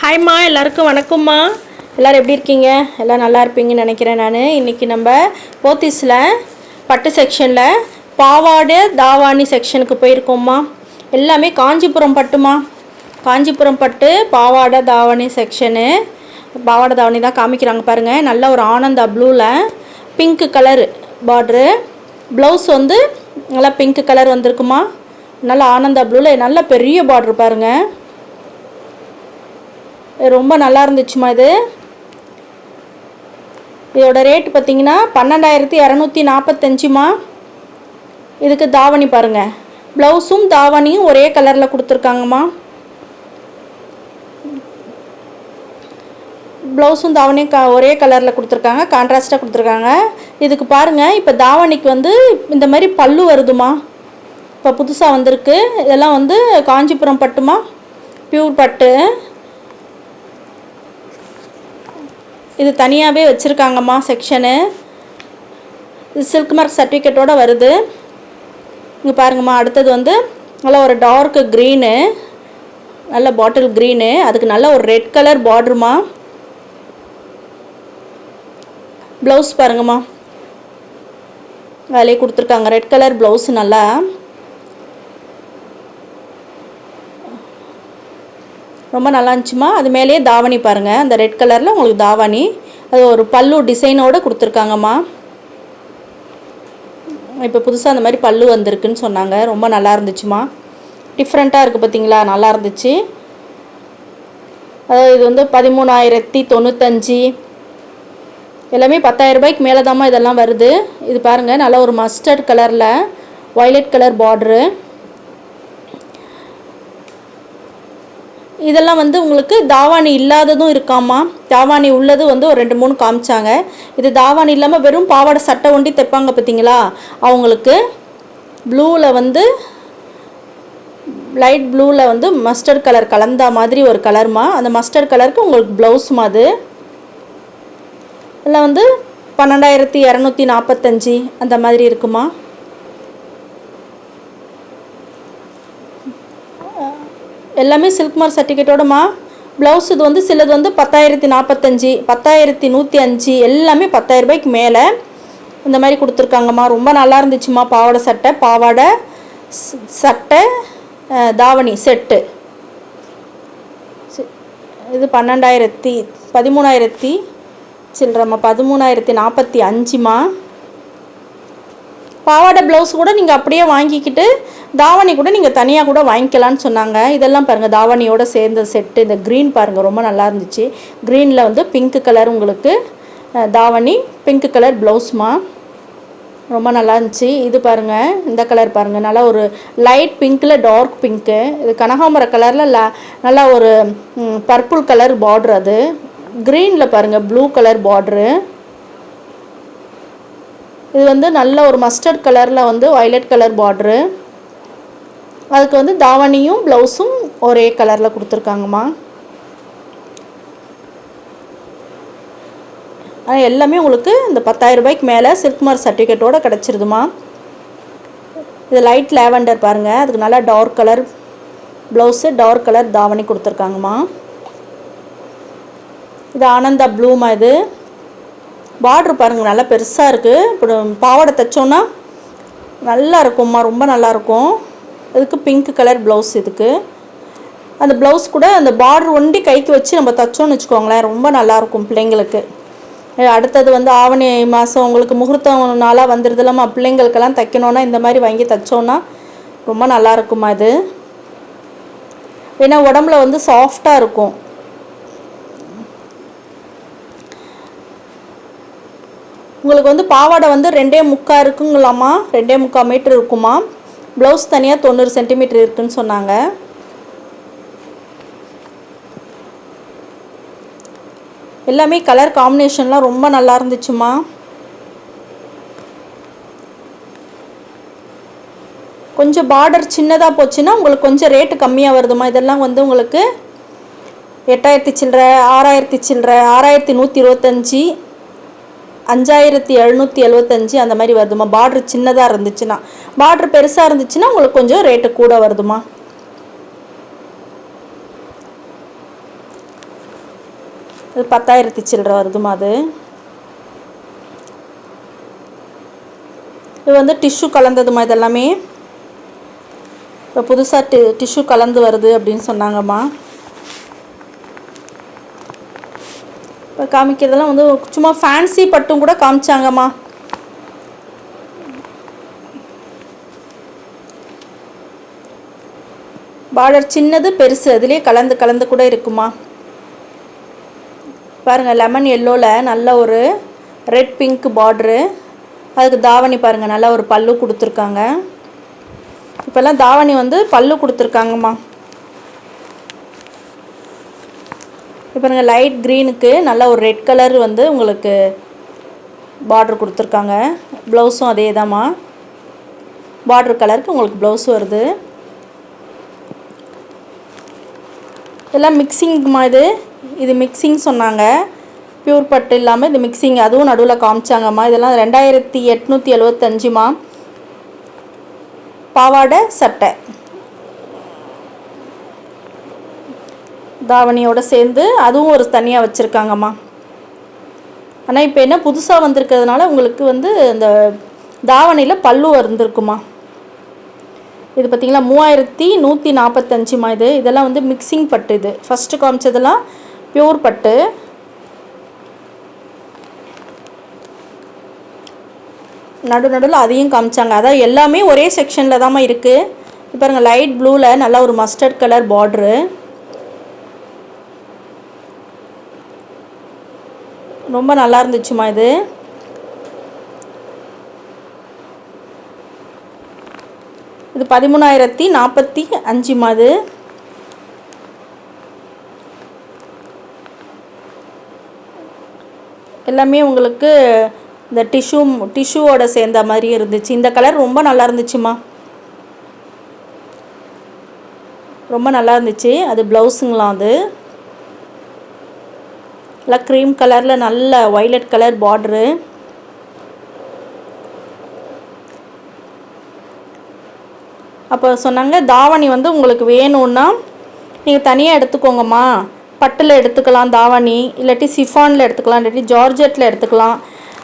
ஹாய்மா எல்லாருக்கும் வணக்கம்மா. எல்லோரும் எப்படி இருக்கீங்க? எல்லாம் நல்லா இருப்பீங்கன்னு நினைக்கிறேன் நான். இன்றைக்கி நம்ம போத்தீஸில் பட்டு செக்ஷனில் பாவாடை தாவாணி செக்ஷனுக்கு போயிருக்கோம்மா. எல்லாமே காஞ்சிபுரம் பட்டுமா? காஞ்சிபுரம் பட்டு பாவாடை தாவணி செக்ஷனு பாவாடை தாவணி தான் காமிக்கிறாங்க பாருங்கள் நல்ல ஒரு ஆனந்தா ப்ளூவில் பிங்க் கலரு பார்ட்ரு ப்ளவுஸ் வந்து நல்லா பிங்க் கலர் வந்திருக்குமா? நல்ல ஆனந்தா ப்ளூவில் நல்ல பெரிய பார்ட்ரு பாருங்கள் ரொம்ப நல்லா இருந்துச்சுமா இது. இதோட ரேட்டு பார்த்தீங்கன்னா பன்னெண்டாயிரத்தி இரநூத்தி நாற்பத்தஞ்சுமா. இதுக்கு தாவணி பாருங்கள் ப்ளவுஸும் தாவணியும் ஒரே கலரில் கொடுத்துருக்காங்கம்மா. ப்ளவுஸும் தாவணியும் கா ஒரே கலரில் கொடுத்துருக்காங்க கான்ட்ராஸ்ட்டாக கொடுத்துருக்காங்க. இதுக்கு பாருங்கள் இப்போ தாவணிக்கு வந்து இந்த மாதிரி பல்லு வருதுமா. இப்போ புதுசாக வந்திருக்கு. இதெல்லாம் வந்து காஞ்சிபுரம் பட்டுமா? பியூர் பட்டு. இது தனியாகவே வச்சுருக்காங்கம்மா செக்ஷனு. இது சில்க் மார்க் சர்டிஃபிகேட்டோட வருது. இங்கே பாருங்கம்மா அடுத்தது வந்து நல்லா ஒரு டார்க்கு க்ரீனு. நல்ல பாட்டில் க்ரீனு. அதுக்கு நல்ல ஒரு ரெட் கலர் பார்டருமா ப்ளவுஸ் பாருங்கம்மா. வேலையை கொடுத்துருக்காங்க. ரெட் கலர் ப்ளவுஸ் நல்லா. ரொம்ப நல்லா இருந்துச்சுமா? அது மேலேயே தாவணி பாருங்கள் அந்த ரெட் கலரில் உங்களுக்கு தாவணி. அது ஒரு பல்லு டிசைனோடு கொடுத்துருக்காங்கம்மா. இப்போ புதுசாக அந்த மாதிரி பல்லு வந்திருக்குன்னு சொன்னாங்க. ரொம்ப நல்லா இருந்துச்சுமா? டிஃப்ரெண்ட்டாக இருக்குது பார்த்தீங்களா நல்லா இருந்துச்சு. அதாவது இது வந்து பதிமூணாயிரத்தி தொண்ணூத்தஞ்சு. எல்லாமே பத்தாயிரம் ரூபாய்க்கு மேலே தாம்மா இதெல்லாம் வருது. இது பாருங்கள் நல்லா ஒரு மஸ்டர்ட் கலரில் வயலட் கலர் பார்ட்ரு இதெல்லாம் வந்து உங்களுக்கு தாவாணி இல்லாததும் இருக்காமா தாவாணி உள்ளது வந்து ஒரு ரெண்டு மூணு காமிச்சாங்க. இது தாவாணி இல்லாமல் வெறும் பாவாடை சட்டை ஒண்டி தைப்பாங்க பார்த்தீங்களா அவங்களுக்கு ப்ளூவில் வந்து லைட் ப்ளூவில் வந்து மஸ்டர்ட் கலர் கலந்தா மாதிரி ஒரு கலர்மா அந்த மஸ்டர்ட் கலருக்கு உங்களுக்கு ப்ளவுஸ்மா அது. இதில் வந்து பன்னெண்டாயிரத்தி இரநூத்தி நாற்பத்தஞ்சி அந்த மாதிரி இருக்குமா? எல்லாமே சில்க் மார்க் சர்டிஃபிகேட்டோடமா ப்ளவுஸ் இது வந்து சிலது வந்து பத்தாயிரத்தி நாற்பத்தஞ்சி பத்தாயிரத்தி நூற்றி அஞ்சு எல்லாமே பத்தாயிரம் ரூபாய்க்கு மேலே இந்த மாதிரி கொடுத்துருக்காங்கம்மா. ரொம்ப நல்லா இருந்துச்சுமா பாவாடை சட்டை. பாவாடை சட்டை தாவணி செட்டு இது பன்னெண்டாயிரத்தி பதிமூணாயிரத்தி சில்லறம்மா பதிமூணாயிரத்தி நாற்பத்தி அஞ்சுமா பாவாடை ப்ளவுஸ் கூட நீங்கள் அப்படியே வாங்கிக்கிட்டு தாவணி கூட நீங்கள் தனியாக கூட வாங்கிக்கலாம்னு சொன்னாங்க. இதெல்லாம் பாருங்கள் தாவணியோட சேர்ந்த செட்டு இந்த க்ரீன் பாருங்கள் ரொம்ப நல்லா இருந்துச்சு. க்ரீனில் வந்து பிங்க் கலர் உங்களுக்கு தாவணி பிங்க் கலர் ப்ளவுஸ்மா ரொம்ப நல்லா இருந்துச்சு. இது பாருங்கள் இந்த கலர் பாருங்கள் நல்லா ஒரு லைட் பிங்க்கில் டார்க் பிங்க்கு இது கனகாம்பர கலரில் ல நல்லா ஒரு பர்பிள் கலர் பார்ட்ரு அது. க்ரீனில் பாருங்கள் ப்ளூ கலர் பார்ட்ரு இது வந்து நல்ல ஒரு மஸ்டர்ட் கலரில் வந்து வயலட் கலர் பார்ட்ரு அதுக்கு வந்து தாவணியும் ப்ளவுஸும் ஒரே கலரில் கொடுத்துருக்காங்கம்மா. ஆனால் எல்லாமே உங்களுக்கு இந்த பத்தாயிரம் ரூபாய்க்கு மேலே சில்க் மார்க் சர்டிஃபிகேட்டோட கிடச்சிருதுமா இது லைட் லேவண்டர் பாருங்கள் அதுக்கு நல்லா dark colour blouse dark colour தாவணி கொடுத்துருக்காங்கம்மா. இது ஆனந்தா ப்ளூமா இது. பார்ட்ரு பாருங்கள் நல்லா பெருசாக இருக்குது இப்போ பாவாடை தைச்சோன்னா நல்லா இருக்கும்மா ரொம்ப நல்லா இருக்கும். இதுக்கு பிங்க் கலர் ப்ளவுஸ் இதுக்கு. அந்த ப்ளவுஸ் கூட அந்த பார்டர் ஒண்டி கைக்கு வச்சு நம்ம தைச்சோன்னு வச்சுக்கோங்களேன் ரொம்ப நல்லாயிருக்கும் பிள்ளைங்களுக்கு. அடுத்தது வந்து ஆவணி மாதம் உங்களுக்கு முகூர்த்தம் நாளாக வந்துடுதுலம்மா பிள்ளைங்களுக்கெல்லாம் தைக்கணுன்னா இந்த மாதிரி வாங்கி தைச்சோன்னா ரொம்ப நல்லா இது. ஏன்னா உடம்புல வந்து சாஃப்டாக இருக்கும். உங்களுக்கு வந்து பாவாடை வந்து ரெண்டே முக்கா இருக்குங்களாம்மா? ரெண்டே முக்கா மீட்ரு இருக்குமா? ப்ளவுஸ் தனியாக தொண்ணூறு சென்டிமீட்டர் இருக்குன்னு சொன்னாங்க. எல்லாமே கலர் காம்பினேஷன்லாம் ரொம்ப நல்லா இருந்துச்சுமா? கொஞ்சம் பார்டர் சின்னதாக போச்சுன்னா உங்களுக்கு கொஞ்சம் ரேட்டு கம்மியாக வருதுமா? இதெல்லாம் வந்து உங்களுக்கு எட்டாயிரத்தி சில்லற ஆறாயிரத்தி சில்லற ஆறாயிரத்தி நூற்றி இருபத்தஞ்சி அஞ்சாயிரத்தி எழுநூற்றி எழுபத்தஞ்சி அந்த மாதிரி வருதுமா பார்ட்ரு சின்னதாக இருந்துச்சுன்னா. பார்ட்ரு பெருசாக இருந்துச்சுன்னா உங்களுக்கு கொஞ்சம் ரேட்டு கூட வருதுமா இது பத்தாயிரத்தி சில்லற வருதுமா அது. இது வந்து டிஷ்யூ கலந்ததுமா இதெல்லாமே. இப்போ புதுசாக டி டிஷ்யூ கலந்து வருது அப்படின்னு சொன்னாங்கம்மா. இப்போ காமிக்கிறதெல்லாம் வந்து சும்மா ஃபேன்சி பட்டும் கூட காமிச்சாங்கம்மா. பார்டர் சின்னது பெருசு அதுலேயே கலந்து கலந்து கூட இருக்குமா? பாருங்கள் லெமன் எல்லோவில் நல்ல ஒரு ரெட் பிங்க் பார்ட்ரு அதுக்கு தாவணி பாருங்கள் நல்ல ஒரு பல்லு கொடுத்துருக்காங்க. இப்போல்லாம் தாவணி வந்து பல்லு கொடுத்துருக்காங்கம்மா. இப்போ பாருங்க லைட் க்ரீனுக்கு நல்ல ஒரு ரெட் கலர் வந்து உங்களுக்கு பார்டர் கொடுத்துருக்காங்க. ப்ளவுஸும் அதே தாம்மா பார்டர் கலருக்கு உங்களுக்கு ப்ளவுஸ் வருது. இதெல்லாம் மிக்சிங்மா இது? இது மிக்சிங் சொன்னாங்க. பியூர் பட்டு இல்லாமல் இது மிக்சிங் அதுவும் நடுவில் காமிச்சாங்கம்மா. இதெல்லாம் ரெண்டாயிரத்தி எட்நூற்றி எழுபத்தஞ்சுமா பாவாடை சட்டை. தாவணியோட சேர்ந்து அதுவும் ஒரு தனியாக வச்சுருக்காங்கம்மா. ஆனால் இப்போ என்ன புதுசாக வந்திருக்கிறதுனால உங்களுக்கு வந்து இந்த தாவணியில் பல்லு இருந்திருக்குமா இது பார்த்திங்களா மூவாயிரத்தி நூற்றி நாற்பத்தஞ்சுமா இது? இதெல்லாம் வந்து மிக்சிங் பட்டு இது. ஃபஸ்ட்டு காமிச்சதெல்லாம் பியூர் பட்டு. நடு நடுவில் அதையும் காமிச்சாங்க. அதான் எல்லாமே ஒரே செக்ஷனில் தாம்மா இருக்குது இப்போ பாருங்கள் லைட் ப்ளூவில் நல்லா ஒரு மஸ்டர்ட் கலர் பார்ட்ரு ரொம்ப நல்லா இருந்துச்சுமா இது. இது பதிமூணாயிரத்தி நாற்பத்தி அஞ்சுமா இது? எல்லாமே உங்களுக்கு இந்த டிஷ்யூ டிஷ்யூவோட சேர்ந்த மாதிரி இருந்துச்சு. இந்த கலர் ரொம்ப நல்லா இருந்துச்சுமா? ரொம்ப நல்லா இருந்துச்சு. அது ப்ளவுஸுங்களாம் அது. நல்லா க்ரீம் கலரில் நல்ல வைலட் கலர் பார்ட்ரு அப்போ சொன்னாங்க தாவணி வந்து உங்களுக்கு வேணும்னா நீங்கள் தனியாக எடுத்துக்கோங்கம்மா. பட்டில் எடுத்துக்கலாம் தாவணி இல்லாட்டி சிஃபானில் எடுத்துக்கலாம் இல்லாட்டி ஜார்ஜெட்டில் எடுத்துக்கலாம்.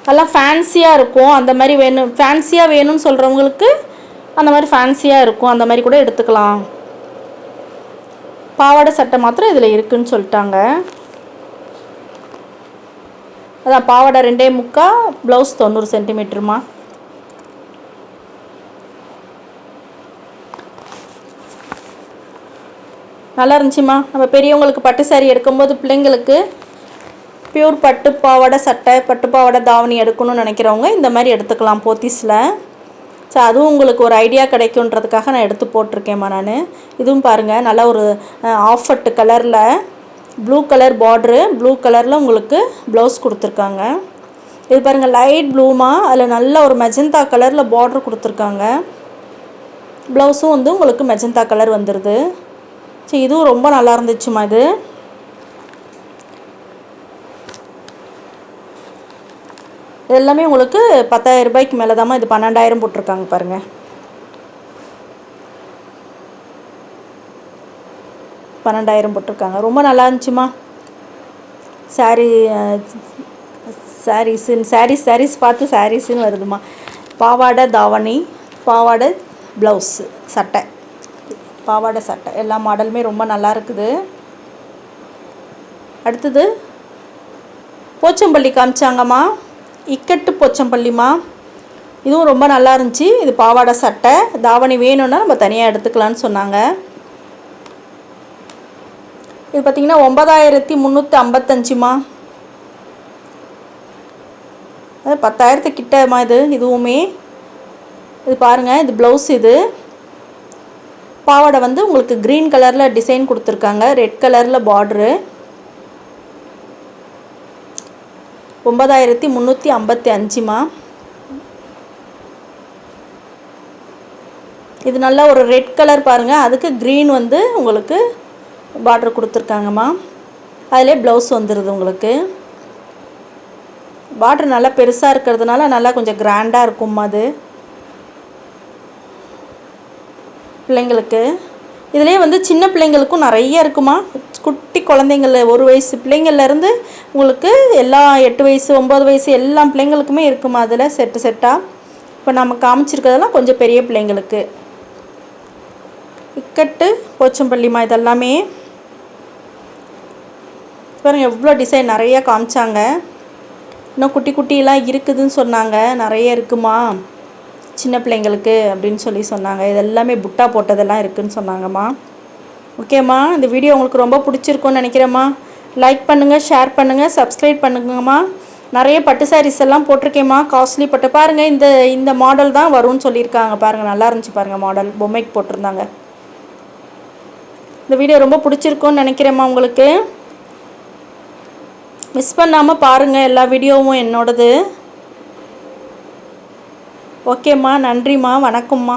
அதெல்லாம் ஃபேன்சியாக இருக்கும். அந்த மாதிரி வேணும் ஃபேன்சியாக வேணும்னு சொல்கிறவங்களுக்கு அந்த மாதிரி ஃபேன்சியாக இருக்கும். அந்த மாதிரி கூட எடுத்துக்கலாம். பாவாடை சட்டை மாத்திரம் இதில் இருக்குன்னு சொல்லிட்டாங்க. அதான் பாவாடை ரெண்டே முக்கா ப்ளவுஸ் தொண்ணூறு சென்டிமீட்டருமா நல்லா இருந்துச்சுமா. நம்ம பெரியவங்களுக்கு பட்டு saree எடுக்கும்போது பிள்ளைங்களுக்கு பியூர் பட்டு பாவாடை சட்டை பட்டு பாவாடை தாவணி எடுக்கணும்னு நினைக்கிறவங்க இந்த மாதிரி எடுத்துக்கலாம் போத்தீஸில். ஸோ அதுவும் உங்களுக்கு ஒரு ஐடியா கிடைக்குன்றதுக்காக நான் எடுத்து போட்டிருக்கேம்மா நான். இதுவும் பாருங்கள் நல்ல ஒரு ஆஃப் கலரில் ப்ளூ கலர் பார்ட்ரு ப்ளூ கலரில் உங்களுக்கு ப்ளவுஸ் கொடுத்துருக்காங்க. இது பாருங்கள் லைட் ப்ளூமா அதில் நல்ல ஒரு மெஜந்தா கலரில் பார்ட்ரு கொடுத்துருக்காங்க. ப்ளவுஸும் வந்து உங்களுக்கு மெஜந்தா கலர் வந்துடுது சரி இதுவும் ரொம்ப நல்லா இருந்துச்சுமா இது? இது எல்லாமே உங்களுக்கு பத்தாயிரம் ரூபாய்க்கு மேலே தாம்மா இது பன்னெண்டாயிரம் போட்டிருக்காங்க பாருங்கள் பன்னெண்டாயிரம் போட்டிருக்காங்க. ரொம்ப நல்லா இருந்துச்சுமா. சாரீ சாரீஸுன்னு சாரீஸ் சாரீஸ் பார்த்து சாரீஸுன்னு வருதுமா. பாவாடை தாவணி பாவாடை ப்ளவுஸு சட்டை. பாவாடை சட்டை. எல்லா மாடலுமே ரொம்ப நல்லா இருக்குது. அடுத்தது போச்சம்பள்ளி காமிச்சாங்கம்மா. இக்கட்டு போச்சம்பள்ளிம்மா. இதுவும் ரொம்ப நல்லா இருந்துச்சு. இது பாவாடை சட்டை. தாவணி வேணும்னா நம்ம தனியாக எடுத்துக்கலான்னு சொன்னாங்க. இது பார்த்தீங்கன்னா ஒன்பதாயிரத்தி முந்நூற்றி ஐம்பத்தஞ்சுமா? அது பத்தாயிரத்து கிட்டமா இது இதுவுமே. இது பாருங்கள் இது ப்ளவுஸ் இது. பாவாடை வந்து உங்களுக்கு க்ரீன் கலரில் டிசைன் கொடுத்துருக்காங்க ரெட் கலரில் பார்ட்ரு ஒன்பதாயிரத்தி முந்நூற்றி ஐம்பத்தி அஞ்சுமா இது நல்லா ஒரு ரெட் கலர் பாருங்கள் அதுக்கு க்ரீன் வந்து உங்களுக்கு பார்டர் கொடுத்துருக்காங்கம்மா. அதிலே ப்ளவுஸ் வந்துடுது உங்களுக்கு. பார்டர் நல்லா பெருசாக இருக்கிறதுனால நல்லா கொஞ்சம் கிராண்டாக இருக்கும்மா அது. பிள்ளைங்களுக்கு. இதுலேயே வந்து சின்ன பிள்ளைங்களுக்கும் நிறைய இருக்குமா குட்டி குழந்தைங்கள ஒரு வயசு பிள்ளைங்கள்லேருந்து உங்களுக்கு எல்லா எட்டு வயசு ஒம்பது வயசு எல்லா பிள்ளைங்களுக்குமே இருக்குமா அதில் செட்டு செட்டாக இப்போ நம்ம காமிச்சிருக்கிறதெல்லாம் கொஞ்சம் பெரிய பிள்ளைங்களுக்கு. இக்கட்டு போச்சம்பள்ளிமா இதெல்லாமே. பாருங்கள் எவ்வளோ டிசைன் நிறைய காமிச்சாங்க. இன்னும் குட்டி குட்டியெல்லாம் இருக்குதுன்னு சொன்னாங்க. நிறைய இருக்குமா? சின்ன பிள்ளைங்களுக்கு அப்படின்னு சொல்லி சொன்னாங்க. இது எல்லாமே புட்டா போட்டதெல்லாம் இருக்குதுன்னு சொன்னாங்கம்மா. ஓகேம்மா இந்த வீடியோ உங்களுக்கு ரொம்ப பிடிச்சிருக்கும்னு நினைக்கிறேம்மா. லைக் பண்ணுங்கள் ஷேர் பண்ணுங்கள் சப்ஸ்கிரைப் பண்ணுங்கம்மா. நிறைய பட்டு சாரீஸ் எல்லாம் போட்டிருக்கேம்மா. காஸ்ட்லி பட்டு. பாருங்கள் இந்த இந்த மாடல் தான் வரும்னு சொல்லியிருக்காங்க. பாருங்கள் நல்லா இருந்துச்சு பாருங்கள் மாடல் பொம்மைக்கு போட்டிருந்தாங்க. இந்த வீடியோ ரொம்ப பிடிச்சிருக்கும்னு நினைக்கிறேம்மா உங்களுக்கு. மிஸ் பண்ணாமல் பாருங்கள் எல்லா வீடியோவும் என்னோடது. ஓகேம்மா நன்றிம்மா வணக்கம்மா.